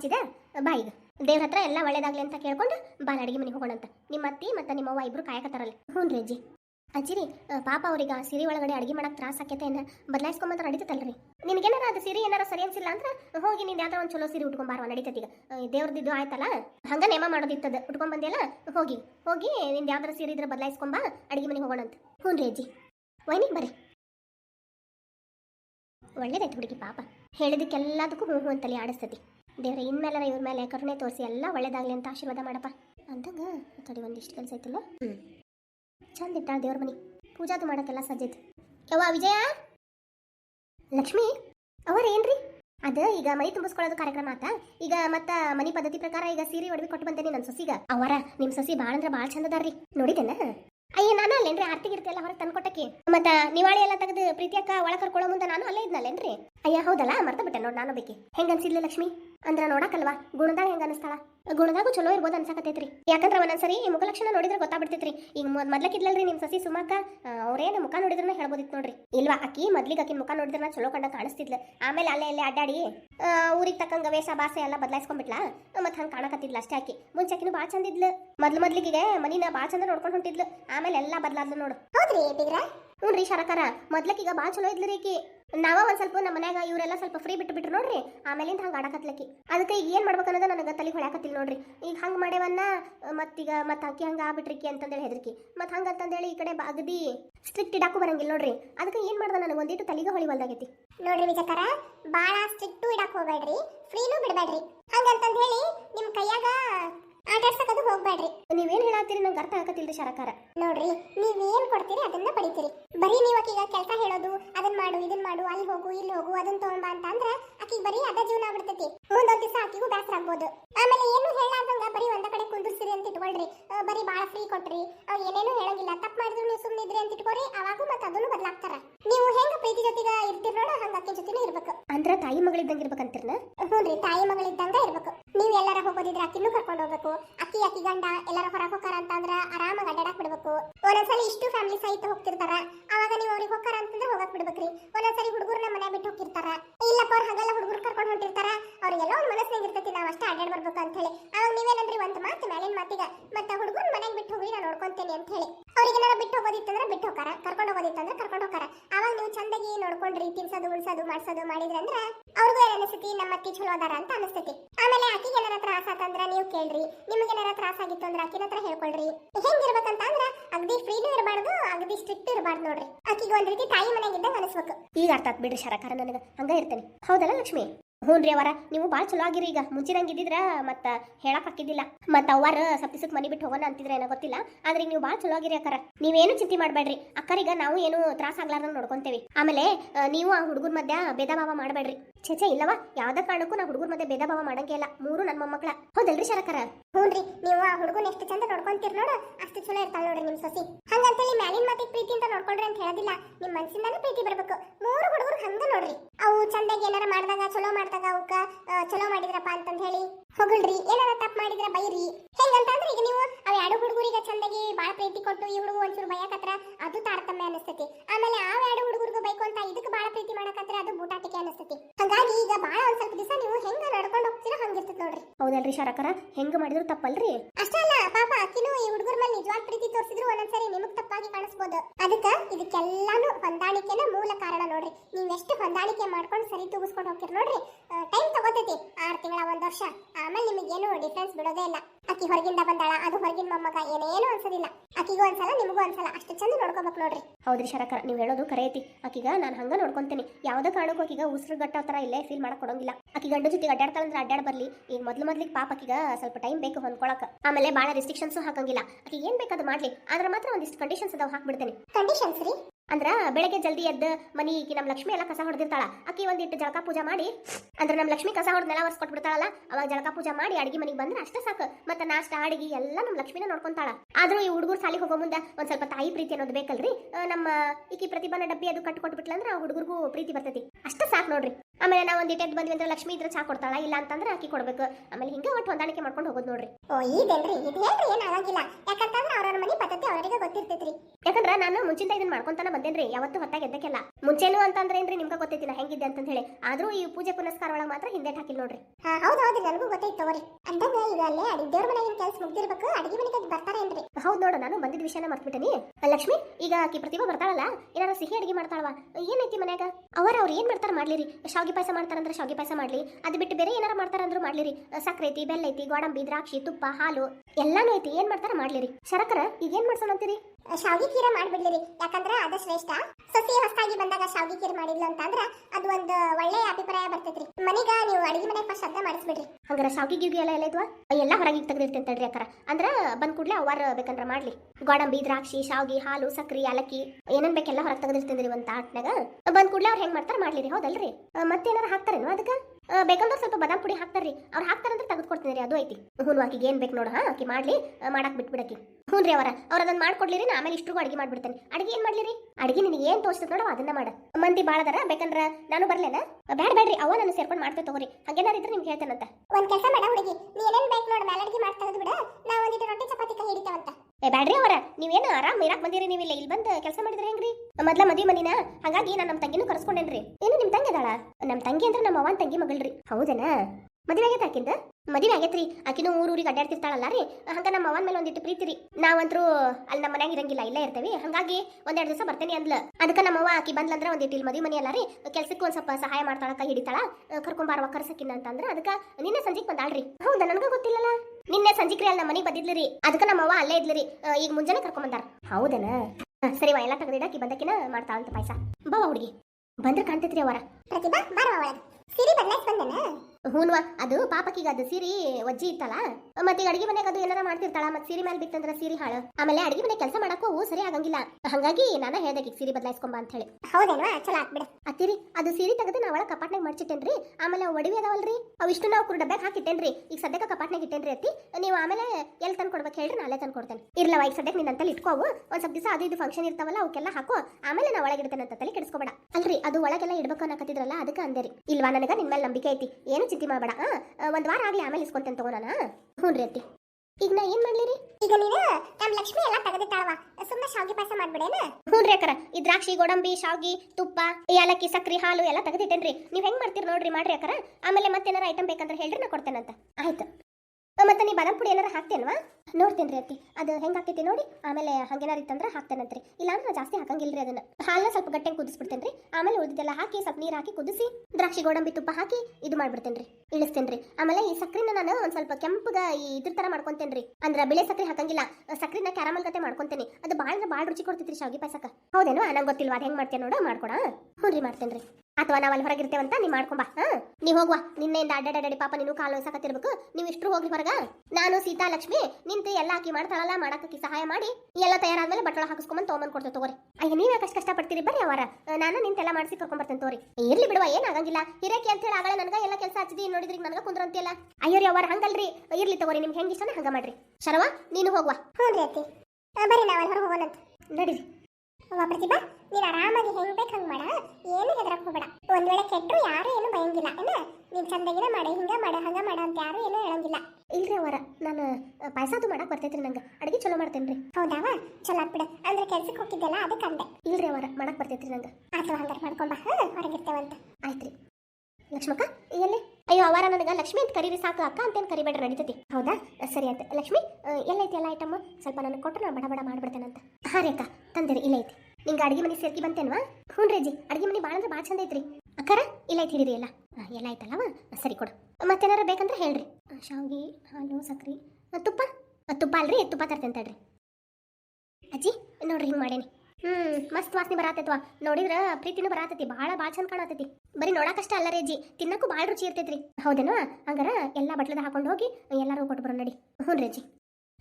ಹಚ್ಚಿದೆ, ಬಾ ಈಗ. ದೇವ್ರ ಹತ್ರ ಎಲ್ಲ ಒಳ್ಳೇದಾಗ್ಲಿ ಅಂತ ಕೇಳ್ಕೊಂಡು ಬಾ ಅಡಿಗೆ ಮನೆಗೆ ಹೋಗೋಣಂತ ನಿಮ್ಮ ಅತ್ತಿ ಮತ್ತು ನಿಮ್ಮ ಅವ್ವ ಇಬ್ರು ಕಾಯಕತ್ತಾರಲ್ಲಿ ಹ್ಞೂ ರೀ ಅಜ್ಜಿ. ಅಜ್ಜಿ ರೀ ಪಾಪ ಅವ್ರಿಗೆ ಸೀರೆ ಒಳಗಡೆ ಅಡಿಗೆ ಮಾಡಕ್ಕೆ ತ್ರಾಸ ಆಕೈತೆ ಏನ? ಬದಲಾಯಿಸ್ಕೊಂಬಂದ್ರೆ ನಡೀತೈತಲ್ರಿ? ನಿನಗೇನಾರ ಅದು ಸೀರೆ ಏನಾರ ಸರಿ ಅನ್ಸಿಲ್ಲ ಅಂದ್ರೆ ಹೋಗಿ ನೀನು ಯಾವ್ದಾರ ಒಂದು ಚಲೋ ಸೀರೆ ಉಟ್ಕೊಂಬಾರವ ನಡೀತೈತಿ ಈಗ. ದೇವ್ರದ್ದು ಆಯ್ತಲ್ಲ? ಹಂಗ ನೇಮ ಮಾಡೋದಿತ್ತದ. ಉಟ್ಕೊಂಡ್ ಬಂದಿಯಲ್ಲ? ಹೋಗಿ ಹೋಗಿ ನಿಂದು ಯಾವ್ದಾರ ಸೀರೆ ಇದ್ರೆ ಬದಲಾಯಿಸ್ಕೊಂಬ ಅಡಿಗೆ ಮನೆಗೆ ಹೋಗೋಣ ಅಂತ. ಹ್ಞೂ ರೀ ಅಜ್ಜಿ. ವೈನಿಗೆ ಬರ್ರಿ. ಒಳ್ಳೇದಾಯ್ತು ಹುಡುಗಿ ಪಾಪ. ಹೇಳಿದಕ್ಕೆಲ್ಲದಕ್ಕೂ ಹ್ಞೂ ಹ್ಞೂ ಅಂತಲ್ಲಿ ಆಡಿಸ್ತತಿ. ದೇವ್ರ ಇನ್ಮೇಲೆ ಇವ್ರ ಮೇಲೆ ಕರುಣೆ ತೋರಿಸಿ ಎಲ್ಲ ಒಳ್ಳೇದಾಗ್ಲಿ ಅಂತ ಆಶೀರ್ವಾದ ಮಾಡಪ್ಪ. ಅಂದಾಗ ತಡಿ ಒಂದಿಷ್ಟು ಕೆಲಸ ಐತಿಲ್ಲ ಹ್ಞೂ ಚಂದ ಇಟ್ಟಾಳ ದೇವ್ರ ಮನೆ. ಪೂಜಾದು ಮಾಡಕ್ಕೆಲ್ಲ ಸಜ್ಜೈತಿ ಯವ್ವ ವಿಜಯ? ಲಕ್ಷ್ಮಿ? ಅವರ ಏನ್ರಿ? ಅದ ಈಗ ಮೈ ತುಂಬಿಸ್ಕೊಳ್ಳೋದು ಕಾರ್ಯಕ್ರಮ ಆತ. ಈಗ ಮತ್ತ ಮನಿ ಪದ್ಧತಿ ಪ್ರಕಾರ ಈಗ ಸೀರೆ ಒಡವಿ ಕೊಟ್ಟು ಬಂದೇನಿ ನನ್ನ ಸೊಸಿಗ. ಅವರ ನಿಮ್ಮ ಸಸಿ ಬಾಳ ಅಂದ್ರೆ ಬಾಳ ಚಂದ ಅದಾರ್ರಿ. ನೋಡಿದೇನ ಅಯ್ಯ ನಾನು ಅಲ್ಲೇನ್ರಿ ಆರ್ತಿ ಗಿರ್ತಿ ಎಲ್ಲ ಹೊರಗೆ ತಂದ್ಕೊಟ್ಟಕ್ಕೆ. ಮತ್ತ ನಿವಾಳಿ ಎಲ್ಲ ತೆಗೆದು ಪ್ರೀತಿಯಕ್ಕ ಒಳ ಕರ್ಕೊಳ್ಳೋ ಮುಂದೆ ನಾನು ಅಲ್ಲೇ ಇದ್ನಲ್ಲೇನ್ರಿ? ಅಯ್ಯ, ಹೌದಲ್ಲ? ಮರ್ತ ಬಿಟ್ಟೆ ನೋಡ್ ನಾನು ಬೇಕಿ ಹೆಂಗ ಅನ್ಸಿದ್ಲಿ ಲಕ್ಷ್ಮಿ? ಅಂದ್ರ ನೋಡಕಲ್ವಾ? ಗುಣದಾಗ ಹೆಂಗ ಅನಿಸ್ತಾಳ ಗುಣದಾಗೂ ಚಲೋ ಇರ್ಬೋದು ಅನ್ಸಕತೈತ್ರಿ ಯಾಕಂದ್ರ ಒಂದೊಂದ್ಸರಿ ಮುಖಲಕ್ಷಣ ನೋಡಿದ್ರೆ ಗೊತ್ತಾಗ್ಬಿಡ್ತೈತ್ರಿ. ಈಗ ಮೊದ್ ಮೊದ್ಲಕ್ಕಿದ್ಲಲ್ರಿ ನಿಮ್ ಸಸಿ ಸುಮಕ್ಕ ಅವರೇನ ಮುಖ ನೋಡಿದ್ರೆ ಹೇಳ್ಬೋದಿತ್ತು ನೋಡ್ರಿ. ಇಲ್ವಾ ಅಕ್ಕಿ? ಮೊದ್ಲಿಗೆ ಅಕ್ಕಿ ಮುಖ ನೋಡಿದ್ರೆ ಚಲೋ ಕಂಡ ಕಾಣಿಸ್ತಿದ್ಲ. ಆಮೇಲೆ ಅಲ್ಲೇ ಅಲ್ಲೇ ಅಡ್ಡಾಡಿ ಊರಿಗೆ ತಕ್ಕಂಗ ವೇಷ, ಭಾಷೆ ಎಲ್ಲ ಬದಲಾಯಿಸ್ಕೊಂಡ್ಬಿಟ್ಲ? ಮತ್ತೆ ಹಂಗೆ ಕಾಣಕತ್ತಿದ್ಲ ಅಷ್ಟೇ ಆಕಿ ಮುಂಚೆ ಆಕಿನೂ ಭಾಳ ಚಂದ ಇದ್ಲು. ಮೊದ್ಲು ಮೊದ್ಲಿಗೆ ಮನಿನ ಭಾಳ ಚಂದ ನೋಡ್ಕೊಂಡು ಹೊಂಟಿದ್ಲು. ಆಮೇಲೆ ಎಲ್ಲ ಬದಲಾದ್ಲು ನೋಡು. ಹೌದ್ರಿ ಹ್ಞೂ ರೀ ಶರಕಾರ ಈಗ ಭಾಳ ಚಲೋ ಇದ್ಲು ರೀ ಈಕಿ. ನಾವ ಒಂದ್ ಸ್ವಲ್ಪ ನಮ್ಮ ಮನ್ಯಾಗ ಇವರೆಲ್ಲ ಸ್ವಲ್ಪ ಫ್ರೀ ಬಿಟ್ಟು ಬಿಟ್ರು ನೋಡ್ರಿ, ಆಮೇಲಿಂದ ಹಂಗ ಆಡಕತ್ಲಕ್ಕಿ ಅದಕ್ಕೆ ಈಗ ಏನ್ ಮಾಡ್ಬೇಕು ಅನ್ನೋದ ನನಗೆ ತಲೆ ಹೊಳ್ಯಾಕತ್ತಿಲ್ಲ ನೋಡ್ರಿ. ಈಗ ಹಂಗ ಮಾಡೇವನ್ನ ಮತ್ತೀಗ ಮತ್ತೆ ಅಕ್ಕಿ ಹಂಗ ಆಗ್ಬಿಟ್ರಿಕಿ ಅಂತಂದೇಳಿ ಹೆದರ್ಕಿ. ಮತ್ತೆ ಹಂಗ ಅಂತಂದೇಳಿ ಈ ಕಡೆ ಅಗದಿ ಸ್ಟ್ರಿಕ್ಟ್ ಇಡಾಕು ಬರಂಗಿಲ್ಲ ನೋಡ್ರಿ. ಅದಕ್ಕೆ ಏನ್ ಮಾಡ್ದ ನನಗೆ ಒಂದಿಟ್ಟು ತಲೆಗೆ ಹೊಳಿವಲ್ದಾಗೈತಿ ನೋಡ್ರಿ ವಿಜಯಕರ, ಬಾಳ ಸ್ಟ್ರಿಕ್ಟು ಇಡಾಕ ಹೋಗ್ಬೇಡ್ರಿ. ಫ್ರೀನೂ ಬಿಡ್ಬೇಡ್ರಿ. ಹಂಗಂತಂದ್ ಹೇಳಿ ನಿಮ್ ಕೈಯಾಗ ಆಟಾಡ್ಸಕದು ಹೋಗ್ಬೇಡ್ರಿ. ನೀವೇನ್ ಹೇಳತ್ತೀರಿ? ನಂಗೆ ಅರ್ಥ ಆಗತ್ತಿಲ್ರಿ ಸರಕಾರ ನೋಡ್ರಿ ನೀವ್ ಏನ್ ಕೊಡ್ತೀರಿ ಅದನ್ನ ಪಡಿತೀರಿ ಬರೀ ನೀವು ಆಕಿಗ ಕೆಲಸ ಹೇಳೋದು ಅದನ್ನ ಮಾಡು ಇದನ್ನ ಮಾಡು ಅಲ್ಲಿ ಹೋಗು ಇಲ್ಲಿ ಹೋಗು ಅದನ್ನ ತಗೊಂಬ ಅಂತ ಅಂದ್ರ ಆಕಿಗೆ ಬರೀ ಅದ ಜೀವನ ಆಗ್ಬಿಡ್ತೈತಿ. ಮುಂದೊಂದ್ ದಿವಸ ಆಕಿಗೂ ಬೇಸರ ಆಗ್ಬೋದು. ಆಮೇಲೆ ಏನು ಹೇಳಾರ್ದಂಗ ಬರೀ ಒಂದ ಕಡೆ ಕುಂದಿರ್ಸಿರಿ ಅಂತ ಇಟ್ಕೊಳ್ರಿ ಆ, ಬರೀ ಬಾಳ ಫ್ರೀ ಕೊಟ್ರಿ. ಅವ್ರು ಏನೇನು ಹೇಳಂಗಿಲ್ಲ. ತಪ್ಪು ಮಾಡಿದ್ರು ನೀವು ಸುಮ್ಮನೆ ಇದ್ರಿ ಅಂತ ಇಟ್ಕೊರಿ. ಅವಾಗೂ ಮತ್ತೆ ಅದನ್ನು ಬದಲಾಗ್ತಾರ. ನೀವು ಹೆಂಗ ಪ್ರೀತಿ ಜೊತೆಗ ಇರ್ತೀರ ನೋಡ ಹಂಗ ಅಕ್ಕಿ ಜೊತೆನೂ ಇರ್ಬೇಕು. ಅಂದ್ರ ತಾಯಿ ಮಗಳಿದ್ದಂಗೆ ಇರ್ಬೇಕಂತೀರ್ನ? ಹ್ಞೂನ್ರಿ ತಾಯಿ ಮಗಳಿದ್ದಂಗ ಇರ್ಬೇಕು. ನೀವು ಎಲ್ಲಾರ ಹೋಗೋದಿದ್ರೆ ಅಕ್ಕಿನೂ ಕರ್ಕೊಂಡು ಹೋಗ್ಬೇಕು. ಅಕ್ಕಿ ಅಕ್ಕಿ ಗಂಡ ಎಲ್ಲಾರ ಹೊರಗೆ ಹೋಗಾರ ಅಂತಂದ್ರ ಆರಾಮಾಗಿ ಅಡ್ಡಾಡಕ್ ಬಿಡ್ಬೇಕು. ಒಂದೊಂದ್ಸಲಿ ಇಷ್ಟು ಫ್ಯಾಮಿಲಿ ಸಹಿತ ಹೋಗ್ತಿರ್ತಾರ. ಅವಾಗ ನೀವು ಅವ್ರಿಗೆ ಹೋಗಾರ ಅಂತಂದ್ರೆ ಹೋಗಕ್ ಬಿಡ್ಬೇಕ್ರಿ. ಒಂದೊಂದ್ಸರಿ ಹುಡುಗರನ್ನ ಮನೆ ಬಿಟ್ಟು ಹೋಗಿರ್ತಾರ ಇಲ್ಲಪ್ಪ ಅವ್ರು ಹಗಲ ಹುಡುಗರು ಕರ್ಕೊಂಡು ಹೊಂಟಿರ್ತಾರ. ಅವ್ರಿಗೆಲ್ಲ ಒಂದು ಮನಸ್ಸಿನಾಗ ಇರ್ತೈತಿ ನಾವು ಅಷ್ಟೇ ಅಡ್ಡಾಡ್ ಬರ್ಬೇಕು ಅಂತ ಹೇಳಿ. ಅವಾಗ ನೀವೇನಂದ್ರಿ ಒಂದ್ ಮಾತು ಮೇಲಿನ ಮಾತಿಗ. ಮತ್ತೆ ಹುಡುಗರ ಮನೆಗೆ ಬಿಟ್ಟು ಹೋಗಿ ನಾನು ನೋಡ್ಕೊಂತೇನೆ ಅಂತ ಹೇಳಿ. ಅವ್ರಿಗೆ ಏನಾರ ಬಿಟ್ಟು ಹೋಗೋದಿತ್ತಂದ್ರೆ ಬಿಟ್ಟು ಹೋಗಾರ ಕರ್ಕೊಂಡು ಹೋಗೋದಿತ್ತಂದ್ರೆ ಕರ್ಕೊಂಡು ಹೋಗಾರ ಅವಾಗ ನೀವು ಚಂದಾಗಿ ನೋಡ್ಕೊಂಡ್ರಿ, ತಿನ್ಸೋದು, ಉಣ್ಸೋದು, ಮಾಡ್ಸೋದು ಮಾಡಿದ್ರಂದ್ರೆ ಅವ್ರಿಗೂ ಏನ್ ಅನಿಸ್ತೈತಿ, ನಮ್ಮ ಅಕ್ಕಿ ಚಲೋ ಅದಾರ ಅಂತ ಅನಿಸ್ತೈತಿ. ಆಮೇಲೆ ಆಕಿಗೆ ಏನಾರ ತ್ರಾಸ ಆತಂದ್ರ ನೀವು ಕೇಳ್ರಿ, ನಿಮ್ಗೆ ಏನಾರ ತ್ರಾಸ ಆಗಿತ್ತು ಅಂದ್ರೆ ಆಕಿನ ಹತ್ರ ಹೇಳ್ಕೊಳ್ರಿ. ಹೆಂಗಿರ್ಬೇಕಂತ ಅಂದ್ರೆ ಅಗದಿ ಫ್ರೀನೂ ಇರಬಾರ್ದು ಅಗದಿ ಸ್ಟ್ರಿಕ್ಟ್ ಇರಬಾರ್ದು ನೋಡ್ರಿ. ಆಕಿಗೆ ಒಂದ್ ರೀತಿ ತಾಯಿ ಮನೆಗಿದ್ದಂಗೆ ಅನಿಸ್ಬೇಕು. ಈಗ ಅರ್ಥ ಆತ್ ಬಿಡ್ರಿ ಶರಕಾರ ನನಗೆ, ಹಂಗ ಇರ್ತೇನೆ. ಹೌದಲ್ಲ ಲಕ್ಷ್ಮಿ? ಹ್ಞೂನ್ರಿ ಅವರ ನೀವು ಭಾಳ ಚಲೋ ಆಗಿರಿ ಈಗ. ಮುಂಚಿನಂಗೆ ಇದ್ದಿದ್ರ ಮತ್ತೆ ಹೇಳಕ್ ಹಾಕಿದ್ದಿಲ್ಲ ಮತ್ತ ಅವ್ವಾರ ಸಪ್ತಿಸಕ್ ಮನಿ ಬಿಟ್ಟು ಹೋಗೋಣ ಅಂತಿದ್ರೆ ಏನೋ ಗೊತ್ತಿಲ್ಲ. ಆದ್ರೆ ನೀವು ಭಾಳ ಚಲೋ ಆಗಿರಿ ಅಕ್ಕರ. ನೀವೇನು ಚಿಂತೆ ಮಾಡಬೇಡ್ರಿ. ಅಕ್ಕರಿಗ ನಾವು ಏನು ತ್ರಾಸ ಆಗ್ಲಾರ್ದಂಗ್ ನೋಡ್ಕೊಂತೇವಿ. ಆಮೇಲೆ ನೀವು ಆ ಹುಡುಗರ ಮಧ್ಯ ಭೇದ ಭಾವ ಮಾಡಬೇಡ್ರಿ. ಛೇ ಇಲ್ಲವಾ ಯಾವ್ದ ಕಾರಣಕ್ಕೂ ನಾ ಹುಡುಗರ ಮತ್ತೆ ಭೇದ ಭಾವ ಮಾಡಂಗೆ ಇಲ್ಲ. ಮೂರು ನನ್ನ ಮೊಮ್ಮಕ್ಳ. ಹೌದಲ್ರಿ ಶರಕರ? ಹ್ಞೂನ್ರಿ ನೀವು ಆ ಹುಡುಗನ ಎಷ್ಟು ಚಂದ ನೋಡ್ಕೊಂತೀರ್ ನೋಡು. ಅಷ್ಟು ಚಲೋ ಇರ್ತಾಳ ನೋಡ್ರಿ ನಿಮ್ ಸೊಸಿ. ಹಂಗಂತೇಳಿ ಮ್ಯಾಲಿನ ಪ್ರೀತಿ ಅಂತ ನೋಡ್ಕೊಳ್ರಿ ಅಂತ ಹೇಳೋದಿಲ್ಲ. ನಿಮ್ ಮನ್ಸಿಂದಾನು ಪ್ರೀತಿ ಬರ್ಬೇಕು. ಮೂರು ಹುಡುಗರು ಹಂಗ ನೋಡ್ರಿ. ಅವು ಚಂದಾಗಿ ಏನಾರ ಮಾಡಿದಾಗ, ಚಲೋ ಮಾಡಿದಾಗ ಅವಕ್ಕ ಚಲೋ ಮಾಡಿದ್ರಪ್ಪ ಅಂತಂದ ಹೇಳಿ. ಹೊಗಳ್ರಿ, ಏನಾರ ತಪ್ಪು ಮಾಡಿದ್ರ ಬೈರಿ. ಹೆಂಗಂತಂದ್ರೆ ಈಗ ನೀವು ಅವ್ ಎರಡು ಹುಡುಗರಿಗೆ ಚಂದಾಗಿ ಬಾಳ ಪ್ರೀತಿ ಕೊಟ್ಟು ಈ ಹುಡುಗ ಒಂಚೂರು ಬಯಕತ್ರ, ಅದು ತಾರತಮ್ಯ ಅನಿಸ್ತೈತಿ. ಆಮೇಲೆ ಆ ಎರಡು ಹುಡುಗರಿಗೂ ಅಂತ ಇದಕ್ಕೆ ಬಾಳ ಪ್ರೀತಿ ಮಾಡಕತ್ರ, ಅದು ಬೂಟಾಟಿಕೆ ಅನಿಸ್ತೈತಿ. ಹಂಗಾಗಿ ಈಗ ಭಾಳ ಒಂದು ಸ್ವಲ್ಪ ದಿವಸ ನೀವು ಹೆಂಗ ನಡ್ಕೊಂಡು ಹೋಗ್ತೀರೋ ಹಂಗಿರ್ತದ ನೋಡ್ರಿ. ಹೌದಲ್ರಿ ಶರಕರ? ಹೆಂಗ್ ಮಾಡಿದ್ರು ತಪ್ಪಲ್ರಿ? ಅಷ್ಟೇ ಅಲ್ಲ ಪಾಪ ಅಕ್ಕಿನೂ ಈ ಹುಡುಗರ ಮೇಲೆ ನಿಜವಾದ ಪ್ರೀತಿ ತೋರಿಸಿದ್ರು ಒಂದೊಂದ್ಸರಿ ನಿಮಗ್ ತಪ್ಪಾಗಿ ಕಾಣಿಸ್ಬೋದು. ಅದಕ್ಕ ಇದಕ್ಕೆಲ್ಲಾನು ಹೊಂದಾಣಿಕೆನ ಮೂಲ ಕಾರಣ ನೋಡ್ರಿ. ನೀವ್ ಎಷ್ಟು ಹೊಂದಾಣಿಕೆ ಮಾಡ್ಕೊಂಡು ಸರಿ ತೂಗಿಸ್ಕೊಂಡು ಹೋಗ್ತೀರಿ ನೋಡ್ರಿ. ಟೈಮ್ ತಗೋತೈತಿ ಆರ್ ತಿಂಗಳ ಒಂದ್ ವರ್ಷ. ಆಮೇಲೆ ನಿಮಗೇನು ಡಿಫ್ರೆನ್ಸ್ ಬಿಡೋದೇ ಇಲ್ಲ. ಅಕ್ಕಿ ಹೊರಗಿಂದ ಬಂದಾಳ ಅದು ಹೊರಗಿನ ಮೊಮ್ಮಗ ಏನೇನು ಅನ್ಸೋದಿಲ್ಲ. ಅಕ್ಕಿಗೂ ಒಂದ್ಸಲ ನಿಮಗೂ ಒಂದ್ಸಲ ಅಷ್ಟು ಚಂದ ನೋಡ್ಕೋಬೇಕು ನೋಡ್ರಿ. ಹೌದ್ರಿ ಶರಕರ ನೀವು ಹೇಳೋದು ಕರೆ ಐತಿ. ಆಕಿಗ ನಾನು ಹಂಗ ನೋಡ್ಕೊಂತೀನಿ. ಯಾವ್ದೋ ಕಾರಣಕ್ಕೂ ಆಕಿಗ ಉಸಿರು ಗಟ್ಟೋ ಇಲ್ಲೇ ಫೀಲ್ ಮಾಡಕ್ ಕೊಡೋಂಗಿಲ್ಲ. ಆಕಿ ಗಂಡ ಜೊತೆಗೆ ಅಡ್ಡಾಡ್ತಾಳಂದ್ರೆ ಅಡ್ಡಾಡ್ ಬರ್ಲಿ. ಈಗ ಮೊದ್ಲು ಮೊದ್ಲಿಗೆ ಪಾಪ ಈಗ ಸ್ವಲ್ಪ ಟೈಮ್ ಬೇಕು ಹೊಂದ್ಕೊಳಕ. ಆಮೇಲೆ ಬಹಳ ರಿಸ್ಟ್ರಿಕ್ಷನ್ಸು ಹಾಕಂಗಿಲ್ಲ. ಆಕಿ ಏನ್ ಬೇಕಾದ್ರೂ ಮಾಡ್ಲಿ. ಆದ್ರೆ ಮಾತ್ರ ಒಂದಿಷ್ಟು ಕಂಡೀಷನ್ಸ್ ಅದಾವ ಹಾಕ್ಬಿಡ್ತೇನೆ. ಕಂಡೀಷನ್ಸ್ ರೀ? ಅಂದ್ರ ಬೆಳಗ್ಗೆ ಜಲ್ದಿ ಎದ್ದ ಮನಿ ಈಕಿ ನಮ್ಮ ಲಕ್ಷ್ಮಿ ಎಲ್ಲ ಕಸ ಹೊಡೆದಿರ್ತಾಳ. ಆಕಿ ಒಂದಿಟ್ಟು ಜಳಕ ಪೂಜಾ ಮಾಡಿ. ಅಂದ್ರೆ ನಮ್ಮ ಲಕ್ಷ್ಮಿ ಕಸ ಹೊಡೆದ್ ನೆಲ ಒರೆಸ್ಕೊಟ್ಬಿಡ್ತಾಳಲ್ಲ ಅವಾಗ ಜಳಕ ಪೂಜಾ ಮಾಡಿ ಅಡಿಗೆ ಮನೆಗೆ ಬಂದ್ರೆ ಅಷ್ಟೇ ಸಾಕು. ಮತ್ತೆ ನಾಷ್ಟ ಅಡಿಗೆ ಎಲ್ಲ ನಮ್ಮ ಲಕ್ಷ್ಮಿನ ನೋಡ್ಕೊಂತಾಳ. ಆದ್ರೂ ಈ ಹುಡುಗರು ಸಾಲಿಗೆ ಹೋಗೋ ಮುಂದೆ ಒಂದ್ ಸ್ವಲ್ಪ ತಾಯಿ ಪ್ರೀತಿ ಅನ್ನೋದು ಬೇಕಲ್ರಿ? ನಮ್ಮ ಈಕಿ ಪ್ರತಿಭಾನ ಡಬ್ಬಿ ಅದು ಕಟ್ಕೊಟ್ಬಿಟ್ಲಂದ್ರ ಆ ಹುಡುಗರಿಗೂ ಪ್ರೀತಿ ಬರ್ತೈತಿ. ಅಷ್ಟೇ ಸಾಕು ನೋಡ್ರಿ. ಆಮೇಲೆ ನಾವು ಒಂದು ಇಟ್ಟೆದ್ದು ಬಂದ್ವಿ ಅಂದ್ರೆ ಲಕ್ಷ್ಮಿ ಇದ್ರೆ ಚಾ ಕೊಡ್ತಾಳ ಇಲ್ಲ ಅಂತಂದ್ರೆ ಆಕಿ ಕೊಡ್ಬೇಕು. ಆಮೇಲೆ ಹಿಂಗೆ ಒಟ್ಟು ಹೊಂದಾಣಿಕೆ ಮಾಡ್ಕೊಂಡು ಹೋಗೋದು ನೋಡ್ರಿ. ಓ ಇದೇನ್ರಿ ಇದು ಹೇಳ್ರಿ ಏನು ಆಗಂಗಿಲ್ಲ. ಯಾಕಂತಂದ್ರೆ ಅವ್ರವ್ರ ಮನೆ ಪದ್ಧತಿ ಅವರಿಗೆ ಗೊತ್ತಿರ್ತೈತ್ರಿ. ಯಾಕಂದ್ರೆ ನಾನು ಮುಂಚಿಂದ ಇದನ್ನ ಮಾಡ್ಕೊಂತಾನ ಬಂದೇನ್ರಿ ಯಾವತ್ತು ಹೊತ್ತಾಗ ಎದ್ದಕ್ಕೆಲ್ಲ. ಮುಂಚೆನು ಅಂತಂದ್ರೆ ಏನ್ರಿ ನಿಮ್ಗೆ ಗೊತ್ತೈತಿಲ್ಲ ಹೆಂಗಿದೆ ಹೆಂಗಿದ್ದೆ ಅಂತ ಹೇಳಿ. ಆದ್ರೂ ಈ ಪೂಜೆ ಪುನಸ್ಕಾರ ಒಳಗೆ ಮಾತ್ರ ಹಿಂದೆ ಹಾಕಿ ನೋಡ್ರಿ. ಹಾ ಹೌದು ಹೌದು ನನಗೂ ಗೊತ್ತೈತೆ ತಗೋರಿ. ಅಂತಂದ್ರೆ ಈಗ ಅಲ್ಲೇ ಅಡಿ ಮನೆ ಮನೆಗಿನ ಕೆಲಸ ಮುಗ್ದಿರ್ಬೇಕು ಅಡಿಗೆ ಮನೆಗೆ ಬರ್ತಾರೇನ್ರಿ ಹೌದು ನೋಡು ನಾನು ಬಂದಿದ್ದ ವಿಷಯನ ಮರ್ತ್ಬಿಟ್ಟಿನಿ. ಲಕ್ಷ್ಮಿ ಈಗ ಆಕಿ ಪ್ರತಿಭಾ ಬರ್ತಾಳಲ್ಲ ಏನಾರ ಸಿಹಿ ಅಡಿಗೆ ಮಾಡ್ತಾಳವಾ? ಏನೈತಿ ಮನ್ಯಾಗ? ಅವರ ಅವ್ರು ಏನ್ ಮಾಡ್ತಾರ ಮಾಡ್ಲಿರಿ? ಶಾವಿಗೆ ಪಾಯಸ ಮಾಡ್ತಾರಂದ್ರೆ ಶಾವಿಗೆ ಪಾಯಸ ಮಾಡ್ಲಿ. ಅದು ಬಿಟ್ಟು ಬೇರೆ ಏನಾರ ಮಾಡ್ತಾರಂದ್ರು ಮಾಡ್ಲಿರಿ. ಸಕ್ಕರೆ ಐತಿ, ಬೆಲ್ಲ ಐತಿ, ಗೋಡಂಬಿ, ದ್ರಾಕ್ಷಿ, ತುಪ್ಪ, ಹಾಲು, ಎಲ್ಲಾನು ಐತಿ. ಏನ್ ಮಾಡ್ತಾರ ಮಾಡ್ಲಿರಿ. ಶರಕರ ಈಗ ಏನ್ ಮಾಡ್ಸೋಣ ಅಂತೀರಿ ಶಾವಿಗೆ ಖೀರ ಮಾಡ್ಬಿಡ್ಲಿರಿ ಯಾಕಂದ್ರ ಅದು ಶ್ರೇಷ್ಠ. ಸೊಸಿ ಹೊಸದಾಗಿ ಬಂದಾಗ ಶಾವಿಗೆ ಖೀರ್ ಮಾಡಿದ್ಲು ಅಂತಂದ್ರ ಅದು ಒಂದು ಒಳ್ಳೆಯ ಅಭಿಪ್ರಾಯ ಬರ್ತೈತ್ರಿ. ಮನೆಗ ನೀವು ಅಡಿಗೆ ಮನೆ ಫಸ್ಟ್ ಅದ ಮಾಡಿಸ್ಬಿಡ್ರಿ. ಹಂಗಾರ ಶಾವಿಗೆ ಗಿವ್ಗಿ ಎಲ್ಲ ಎಲ್ಲ ಇದ್ವಾ ಎಲ್ಲ ಹೊರಗೆ ತೆಗೆದಿರ್ತೇನೆ ತಡ್ರಿ ಅಂದ್ರ ಬಂದ್ ಕೂಡ್ಲೆ ಅವ್ವಾರ ಬೇಕಂದ್ರ ಮಾಡ್ಲಿ. ಗೋಡಂಬಿ, ದ್ರಾಕ್ಷಿ, ಶಾವಿಗೆ, ಹಾಲು, ಸಕ್ರಿ ಅಲಕ್ಕಿ ಏನೇನ್ ಬೇಕೆಲ್ಲ ಹೊರಗೆ ತೆಗೆದಿರ್ತೇನ್ರಿ ಒಂದ್ ತಾಟ್ನಾಗ ಬಂದ್ ಕೂಡ್ಲೆ ಅವ್ರು ಹೆಂಗ್ ಮಾಡ್ತಾರ ಮಾಡ್ಲಿರಿ ಹೌದಲ್ರಿ? ಮತ್ತೇನಾರ ಹಾಕ್ತಾರೇನು ಅದಕ್ಕ? ಬೇಕಂದ್ರ ಸ್ವಲ್ಪ ಬಾದಾಮ್ ಪುಡಿ ಹಾಕ್ತಾರ್ರಿ. ಅವ್ರು ಹಾಕ್ತಾರಂದ್ರೆ ತೆಗೆದುಕೊಡ್ತೀನಿ ರೀ, ಅದು ಐತಿ. ಹ್ಞೂ ಆಕಿಗೆ ಏನ್ ಬೇಕು ನೋಡು, ಹಾ, ಆಕಿ ಮಾಡ್ಲಿ ಮಾಡಕ್ಕೆ ಬಿಟ್ಬಿಡಕ್ಕೆ. ಬಿಟ್ಬಿಡಕಿ ಹ್ಞೂ ರೀ ಅವರ, ಅವ್ರ ಅದನ್ನ ಮಾಡ್ಕೊಡ್ಲಿರಿ, ನಾ ಆಮೇಲೆ ಇಷ್ಟು ಅಡಿಗೆ ಮಾಡ್ಬಿಡ್ತೇನೆ. ಅಡಿಗೆ ಏನ್ ರೀ? ಅಡಿಗೆ ನಿನಗೆ ಏನು ತೋರಿಸ್ತದೆ ನೋಡವ ಅದನ್ನ ಮಾಡ. ಮಂದಿ ಬಾಳದರ ಬೇಕಂದ್ರೆ ನಾನು ಬರ್ಲೇನ? ಬ್ಯಾಡ ಬೇಡ್ರಿ ಅವ ನಾನು ಸೇರ್ಕೊಂಡು ಮಾಡ್ತೇವೆ ತಗೋರಿ. ಹಂಗೇನಾರ ಇದ್ರೆ ನಿಮ್ಗೆ ಹೇಳ್ತೇನಂತ. ಒಂದ್ ಕೆಲಸ ಮಾಡ ಹುಡುಗಿ. ನೀ ಏನೇನ್ ಬೇಕು ನೋಡು ಮೇಲೆ ಅಡಿಗೆ ಮಾಡ್ತಾ ಬಿಡ. ನಾವು ಒಂದಿಟ್ಟು ರೊಟ್ಟಿ, ಚಪಾತಿ ಕೈ ಹಿಡಿತಾವಂತ. ಏ, ಬ್ಯಾಡ್ರಿ ಅವರ, ನೀವೇನು ಆರಾಮ್ ಇರಾಕ್ ಬಂದಿರಿ ನೀವು ಇಲ್ಲ, ಇಲ್ಲಿ ಬಂದು ಕೆಲಸ ಮಾಡಿದ್ರೆ ಹೆಂಗ್ರಿ? ಮೊದ್ಲ ಮದ್ವೆ ಮನಿನ, ಹಾಗಾಗಿ ನಾನು ನಮ್ಮ ತಂಗಿನೂ ಕರ್ಸ್ಕೊಂಡೇನ್ರಿ. ಏನು ನಿಮ್ಮ ತಂಗಿ ಅದಾಳ? ನಮ್ಮ ತಂಗಿ ಅಂದ್ರೆ ನಮ್ಮ ಅವನ್ ತಂಗಿ ಮಗಳ್ರಿ. ಹೌದೇನಾ? ಮದುವೆ ಆಗೈತೆ ಆಕಿಂದ? ಮದುವೆ ಆಗೈತ್ರಿ. ಆಕಿನೂ ಊರಿಗೆ ಅಡ್ಡಾಡ್ತಿರ್ತಾಳಲ್ಲ ರೀ. ಹಂಗ ನಮ್ಮ ಅವನ ಮೇಲೆ ಒಂದಿಟ್ಟು ಪ್ರೀತಿ ರೀ. ನಾವಂತರೂ ಅಲ್ಲಿ ನಮ್ಮ ಮನ್ಯಾಗ ಇರಂಗಿಲ್ಲ, ಇಲ್ಲೇ ಇರ್ತೇವೆ. ಹಂಗಾಗಿ ಒಂದೆರಡು ದಿವಸ ಬರ್ತೇನೆ ಅಂದ್ಲ. ಅದಕ್ಕೆ ನಮ್ಮ ಅವ್ವ ಆಕಿ ಬಂದ್ಲಂದ್ರ ಒಂದಿಟ್ಟು ಇಲ್ಲಿ ಮದುವೆ ಮನಿ ಅಲ್ಲ ರೀ. ಕೆಲ್ಸಕ್ಕೆ ಒಂದು ಸ್ವಲ್ಪ ಸಹಾಯ ಮಾಡ್ತಾಳ, ಕೈ ಹಿಡಿತಾಳ. ಕರ್ಕೊಂಬಾರವ ಕರ್ಸಕಿನ ಅಂತಂದ್ರ ಅದಕ್ಕೆ ನಿನ್ನೆ ಸಂಜೆಗೆ ಬಂದಾಳ್ರಿ. ಹೌದಾ? ನನಗೂ ಗೊತ್ತಿಲ್ಲಲ್ಲ. ನಿನ್ನೆ ಸಂಜಿಕ್ರಿ ಅಲ್ಲಿ ನಮ್ಮ ಮನೆಗೆ ಬಂದಿದ್ಲಿ ರೀ. ಅದಕ್ಕೆ ನಮ್ಮ ಅವ್ವ ಅಲ್ಲೇ ಇದ್ಲಿ ರೀ. ಈಗ ಮುಂಜಾನೆ ಕರ್ಕೊಂಡ್ ಬಂದಾರ ಹೌದನ ಸರಿವಾ ಎಲ್ಲ ತೆಗೆದಿಡಾಕಿ ಬಂದಕಿನ ಮಾಡ್ತಾಳಂತ ಪಾಯಸ. ಬಾವ ಹುಡುಗಿ. ಬಂದ್ರೆ ಕಾಣ್ತೈತ್ರಿ ಅವರ ಪ್ರತಿಭಾ ಬಾರವ ಒಳಗ ಸಿರಿ ಬದಲಾಯಿಸ್ ಬಂದನ? ಹೂನ್ವಾ ಅದು ಪಾಪಕಿಗ ಅದು ಸೀರಿ ಒಜ್ಜಿ ಇತ್ತಲ್ಲ? ಮತ್ತೆ ಅಡಿಗೆ ಮನೆಗೆ ಅದು ಏನಾರ ಮಾಡ್ತಿರ್ತಾಳ ಮತ್ತೆ ಸೀರೆ ಮೇಲೆ ಬಿತ್ತಂದ್ರ ಸೀರೆ ಹಾಳು. ಆಮೇಲೆ ಅಡಿಗೆ ಮನೆ ಕೆಲಸ ಮಾಡಕ್ಕೂ ಸರಿ ಆಗಂಗಿಲ್ಲ. ಹಂಗಾಗಿ ನಾನ ಹೇಳ್ದೆ ಈಗ ಸೀರೆ ಬದಲಾಯಿಸ್ಕೊಂಬ ಅಂತ ಹೇಳಿ ಹೌದೇನ್ವಾ? ಚಲೋ ಆತ್ಬಿಡ ಅತ್ತಿರಿ ಅದು ಸೀರೆ ತೆಗೆದು ನಾ ಒಳಗೆ ಕಪಾಟ್ನಾಗ ಮಡ್ಚಿಟ್ಟೇನ್ರಿ? ಆಮೇಲೆ ಅವು ಒಡವಿ ಅದಾವಲ್ರಿ? ಅವು ಇಷ್ಟು ನಾವು ಕುರು ಡಬ್ಯಾಗ ಹಾಕಿಟ್ಟೇನ್ರಿ? ಈಗ ಸದ್ಯಕ್ಕೆ ಕಪಾಟ್ನಾಗ ಇಟ್ಟೇನ್ರಿ ಅತ್ತಿ? ನೀವು ಆಮೇಲೆ ಎಲ್ಲಿ ತಂದು ಕೊಡ್ಬೇಕು ಹೇಳ್ರಿ ನಾಳೆ ತಂದು ಕೊಡ್ತೇನೆ. ಇರ್ಲವ ಈಗ ಸದ್ಯಕ್ಕೆ ನಿನ್ನ ಅಂತಲ್ಲಿ ಇಟ್ಕೋವು ಒಂದ್ ಸ್ವಲ್ಪ ದಿವಸ ಅದು ಇದು ಫಂಕ್ಷನ್ ಇರ್ತಾವಲ್ಲ ಅವಕ್ಕೆಲ್ಲ ಹಾಕೋ. ಆಮೇಲೆ ನಾ ಒಳಗಿಡ್ತೇನೆ ಅಂತ ತಲೆ ಕೆಡಿಸ್ಕೋಬೇಡ. ಅಲ್ರಿ ಅದು ಒಳಗೆಲ್ಲ ಇಡ್ಬೇಕು ಅನ್ನಕತ್ತಿದ್ರಲ್ಲ ಅದಕ್ಕೆ ಅಂದೇರಿ ಇಲ್ವಾ ನನಗ? ನಿನ್ ಮೇಲೆ ನಂಬಿಕೆ ಐತಿ. ಏನು ಚಿಂತೆ ಮಾಡಬೇಡ ಒಂದ್ ವಾರ ಆಗ್ಲಿ ಆಮೇಲೆ ಇಸ್ಕೊಂತೇನೆ ತಗೋಣ ಹ್ಞೂ ರೀ ಅತ್ತಿ ಈಗ ನಾ ಏನ್ ಮಾಡ್ಲಿ ರೀ? ಈಗ ನೀನು ನಮ್ಮ ಲಕ್ಷ್ಮಿ ಎಲ್ಲ ತೆಗೆದಿಟ್ಟಾಳವ ಸುಮ್ಮನೆ ಶಾವಿಗೆ ಪಾಯಸ ಮಾಡ್ಬಿಡೇನ? ಹ್ಞೂ ರೀ ಅಕ್ಕರ ಈ ದ್ರಾಕ್ಷಿ ಗೋಡಂಬಿ ಶಾವಿಗೆ ತುಪ್ಪ ಏಲಕ್ಕಿ ಸಕ್ರಿ ಹಾಲು ಎಲ್ಲ ತೆಗೆದಿಟ್ಟೇನ್ರಿ ನೀವು ಹೆಂಗ್ ಮಾಡ್ತೀರಿ ನೋಡ್ರಿ ಮಾಡ್ರಿ ಅಕ್ಕರ. ಆಮೇಲೆ ಮತ್ತೇನಾರ ಐಟಮ್ ಬೇಕಂದ್ರೆ ಹೇಳ್ರಿ ನಾ ಕೊಡ್ತೇನಂತ. ಆಯ್ತು. ಮತ್ತೆ ನೀ ಬಾದಾಮ್ ಪುಡಿ ಏನಾರ ಹಾಕ್ತೇನ್ವಾ? ನೋಡ್ತೇನ್ರಿ ಅತ್ತಿ. ಅದು ಹೆಂಗೆ ಹಾಕೈತಿ ನೋಡಿ, ಆಮೇಲೆ ಹಂಗೇನಾರು ಇತ್ತಂದ್ರೆ ಹಾಕ್ತೇನಂತ್ರಿ ಇಲ್ಲಾಂದ್ರೆ ಜಾಸ್ತಿ ರೀ ಅದನ್ನು. ಹಾಲನ್ನ ಸ್ವಲ್ಪ ಗಟ್ಟೆ ಕುದಿಸ್ಬಿಡ್ತೇನ್ರಿ ಆಮೇಲೆ ಉಳಿದೆಲ್ಲ ಹಾಕಿ ಸ್ವಲ್ಪ ನೀರು ಹಾಕಿ ಕುದಿಸಿ, ದ್ರಾಕ್ಷಿ ಗೋಡಂಬಿ ತುಪ್ಪ ಹಾಕಿ ಇದು ಮಾಡ್ಬಿಡ್ತೇನ್ರಿ ಇಳಿಸ್ತೇನ್ರಿ ಆಮೇಲೆ ಈ ಸಕ್ಕರೆನ ನಾನು ಒಂದು ಸ್ವಲ್ಪ ಕೆಂಪಗ ಈ ಇದ್ರ ತರ ಮಾಡ್ಕೊಂತೇನ್ರಿ ಅಂದ್ರೆ ಬಿಳೆ ಸಕ್ಕರೆ ಹಾಕಂಗಿಲ್ಲ. ಸಕ್ಕರೆನ ಕ್ಯಾರಮಲ್ ಗತೆ ಮಾಡ್ಕೊತೇನೆ. ಅದು ಭಾಳ ಭಾಳ ರುಚಿ ಕೊಡ್ತೈತ್ರಿ ಶಾವಿಗೆ ಪಾಯಸಕ್ಕ. ಹೌದೇನು, ನಂಗೆ ಗೊತ್ತಿಲ್ವಾ, ಅದು ಹೆಂಗ್ ಮಾಡ್ತೇನೆ ನೋಡು, ಮಾಡ್ಕೊಡ? ಹ್ಞೂ ರೀ ಮಾಡ್ತೇನ್ರಿ ಅಥವಾ ನಾವು ಅಲ್ಲಿ ಹೊರಗಿರ್ತೇವಂತ ನೀ ಮಾಡ್ಕೊಂಬಾ ಹಾ? ನೀ ಹೋಗ್ವಾ. ನಿನ್ನೆಯಿಂದ ಅಡ್ಡಾಡಿ ಪಾಪ ನೀನು ಕಾಲು ಸಾಕತ್ತಿರ್ಬೇಕು ನೀವು ಇಷ್ಟ್ರು ಹೋಗ್ಲಿ ಹೊರಗ. ನಾನು ಸೀತಾ ಲಕ್ಷ್ಮಿ ನಿಂತು ಎಲ್ಲ ಹಾಕಿ ಮಾಡ್ತಾಳಲ್ಲ ಮಾಡಕ್ಕೆ ಸಹಾಯ ಮಾಡಿ ಎಲ್ಲ ತಯಾರಾದ್ಮೇಲೆ ಬಟ್ಟಲ ಹಾಕಿಸ್ಕೊಂಬಂದು ತೊಗೊಂಡ್ ಕೊಡ್ತೇವೆ ತಗೋರಿ. ಅಯ್ಯ ನೀವ್ ಯಾಕೆ ಕಷ್ಟ ಪಡ್ತೀರಿ ಬರ್ರಿ ಅವರ ನಾನು ನಿಂತೆಲ್ಲ ಮಾಡಿಸಿ ಕರ್ಕೊಂಡ್ ಬರ್ತೇನೆ ತೋರಿ ಇರ್ಲಿ ಬಿಡುವ ಏನಾಗಂಗಿಲ್ಲ ಹಿರೇಕಿ ಅಂತ ಹೇಳಿ ಆಗಲ್ಲ ನನಗ ಎಲ್ಲ ಕೆಲಸ ಹಚ್ಚಿದಿ ನೋಡಿದ್ರಿ ನನಗ ಕುಂದ್ರಂತಿಯಲ್ಲ. ಅಯ್ಯೋರಿ ಅವರ ಹಂಗಲ್ರಿ. ಇರ್ಲಿ ತಗೋರಿ ನಿಮ್ಗೆ ಹೆಂಗ್ ಇಷ್ಟನ ಹಂಗ ಮಾಡ್ರಿ. ಶರವ ನೀನು ಹೋಗುವ. ಹ್ಞೂ ರೀ ಅತ್ತಿ ಬರ್ರಿ ನಾವು ಹೊರಗೆ ಹೋಗೋಣಂತ. ನಡೀರಿ ಅವ್ವ ಪ್ರತಿಭಾ ನೀನು ಆರಾಮಾಗಿ ಹೆಂಗ್ ಬೇಕು ಹಂಗ್ ಮಾಡ. ಏನು ಹೆದರಕ್ ಹೋಗಬೇಡ. ಒಂದ್ ವೇಳೆ ಕೆಟ್ಟರು ಯಾರು ಏನು ಬಯಂಗಿಲ್ಲ ಏನ? ನೀನ್ ಚಂದಗಿನ ಮಾಡ ಹಿಂಗ ಮಾಡ ಹಂಗ ಮಾಡ ಅಂತ ಯಾರು ಏನು ಹೇಳಂಗಿಲ್ಲ. ಇಲ್ರಿ ಅವರ ನಾನು ಪಾಯಸ ಅದು ಮಾಡಕ್ ಬರ್ತೈತ್ರಿ ನಂಗೆ. ಅಡಿಗೆ ಚಲೋ ಮಾಡ್ತೇನ್ರಿ. ಹೌದಾವ ಚಲೋ ಆಗ್ಬಿಡ ಅಂದ್ರೆ ಕೆಲ್ಸಕ್ಕೆ ಹೋಗಿದ್ದಲ್ಲ ಅದಕ್ಕೆ ಅಂದೆ. ಇಲ್ರಿ ಅವರ ಮಾಡಕ್ ಬರ್ತೈತ್ರಿ ನಂಗೆ. ಅಥವಾ ಹಂಗಾರ ಮಾಡ್ಕೊಂಬ ಹೊರಗಿರ್ತೇವಂತ. ಆಯ್ತ್ರಿ. ಲಕ್ಷ್ಮಕ್ಕ ಎಲ್ಲಿ? ಅಯ್ಯೋ ಅವರ ನನಗೆ ಲಕ್ಷ್ಮಿ ಅಂತ ಕರೀರಿ ಸಾಕು ಅಕ್ಕ ಅಂತೇನು ಕರಿಬೇಡ್ರಿ ನಡೀತೈತಿ. ಹೌದಾ? ಸರಿ ಆಯ್ತು. ಲಕ್ಷ್ಮಿ ಎಲ್ಲ ಎಲ್ಲೈತಿ ಎಲ್ಲ ಐಟಮ್? ಸ್ವಲ್ಪ ನನಗೆ ಕೊಟ್ಟರೆ ನಾನು ಬಡ ಬಡ ಅಂತ ಹಾಂ ರೀ ಅಕ್ಕ ತಂದಿರಿ ಇಲ್ಲ ಐತಿ. ನಿಂಗೆ ಅಡಿಗೆ ಮನೆ ಸೇರ್ಕಿ ಬಂತೇನ್ವಾ? ಹ್ಞೂ ರೀಜಿ ಅಡಿಗೆ ಮನೆ ಭಾಳ ಅಂದ್ರೆ ಭಾಳ ಚಂದ ಐತ್ರಿ. ಅಕ್ಕರ, ಇಲ್ಲ ಐತಿ ಹಿಡೀರಿ ಎಲ್ಲ. ಎಲ್ಲ ಐತಲ್ಲವ ಸರಿ ಕೊಡು. ಮತ್ತೇನಾರು ಬೇಕಂದ್ರೆ ಹೇಳ್ರಿ. ಶಾವಿಗೆ ಹಾಲು ಸಕ್ರಿ. ತುಪ್ಪ? ತುಪ್ಪ ಅಲ್ರಿ, ತುಪ್ಪ ತರ್ತೇನೆ ತಡ್ರಿ. ಅಜ್ಜಿ, ನೋಡ್ರಿ ಹಿಂಗೆ ಮಾಡೇನಿ. ಹ್ಞೂ ಮಸ್ತ್ ವಾಸನೆ ಬರಾತೈತ್ವಾ? ನೋಡಿದ್ರ ಪ್ರೀತಿನೂ ಬರಾತೈತಿ ಭಾಳ ಭಾಳ ಚಂದ ಕಾಣತೈತಿ. ಬರೀ ನೋಡಕ್ಕಷ್ಟ ಅಲ್ಲ ರೀ ಅಜ್ಜಿ, ತಿನ್ನಕ್ಕೂ ಭಾಳ ರುಚಿ ಇರ್ತೈತ್ರಿ. ಹೌದೇನು? ಹಂಗಾರ ಎಲ್ಲ ಬಟ್ಲದ ಹಾಕೊಂಡು ಹೋಗಿ, ಎಲ್ಲರೂ ಕೊಟ್ಟು ಬರೋ ನಡಿ. ಹ್ಞೂ ರೀ ಅಜ್ಜಿ.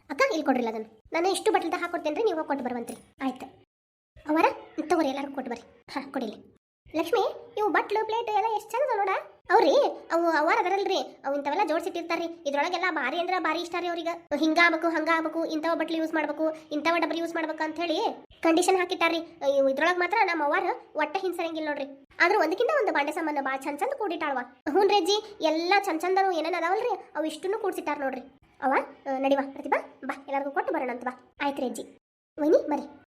ಅಕ್ಕ, ಇಲ್ಲಿ ಕೊಡ್ರಿಲ್ಲ ಅದನ್ನು. ನಾನು ಇಷ್ಟು ಬಟ್ಲದ ಹಾಕೊಡ್ತೇನೆ ರೀ ನೀವು ಕೊಟ್ಟು ಬರುವಂತ್ರಿ. ಆಯ್ತು. ಅವರ? ತಗೋರಿ ಎಲ್ಲರೂ ಕೊಟ್ಟು ಬರ್ರಿ. ಹಾಂ, ಕೊಡಿಲಿ. ಲಕ್ಷ್ಮಿ, ಇವು ಬಟ್ಲು, ಪ್ಲೇಟ್ ಎಲ್ಲ ಎಷ್ಟು ಚಂದ ನೋಡ. ಅವ್ರಿ, ಅವು ಅವಾರ ಅದರಲ್ರಿ. ಅವು ಇಂಥವೆಲ್ಲ ಜೋಡಿಸಿಟ್ಟಿರ್ತಾರ್ರಿ. ಇದ್ರೊಳಗೆಲ್ಲ ಭಾರಿ ಅಂದ್ರೆ ಭಾರಿ ಇಷ್ಟ ರೀ ಅವ್ರಿಗೆ. ಹಿಂಗಾಗಬೇಕು, ಹಂಗಾಗಬೇಕು, ಇಂಥವ ಬಟ್ಲು ಯೂಸ್ ಮಾಡಬೇಕು, ಇಂಥವ ಡಬಲ್ ಯೂಸ್ ಮಾಡ್ಬೇಕು ಅಂತ ಹೇಳಿ ಕಂಡೀಷನ್ ಹಾಕಿಟ್ಟಾರ್ರಿ. ಇವು ಇದ್ರೊಳಗೆ ಮಾತ್ರ ನಮ್ಮ ಅವ್ವಾರ ಒಟ್ಟ ಹಿಂಸರಂಗಿಲ್ಲ ನೋಡ್ರಿ. ಆದ್ರೆ ಒಂದಕ್ಕಿಂತ ಒಂದು ಬಾಂಡೆ ಸಾಮಾನು ಭಾಳ ಚಂದ ಚಂದ ಕೂಡಿಟ್ಟಾಳ್ವ. ಹ್ಞೂ ರೇಜಿ ಎಲ್ಲ ಚಂದ ಚಂದನು ಏನೇನು ಅವು ಇಷ್ಟನ್ನು ಕೂಡಿಸಿಟ್ಟಾರ ನೋಡ್ರಿ. ಅವ ನಡಿವಾ ಪ್ರತಿಭಾ, ಬಾ, ಎಲ್ಲರಿಗೂ ಕೊಟ್ಟು ಬರೋಣ ಅಂತ ಬಾ. ಆಯ್ತು ರೀ ಅಜ್ಜಿ. ವೈನಿ, ಬರ್ರಿ.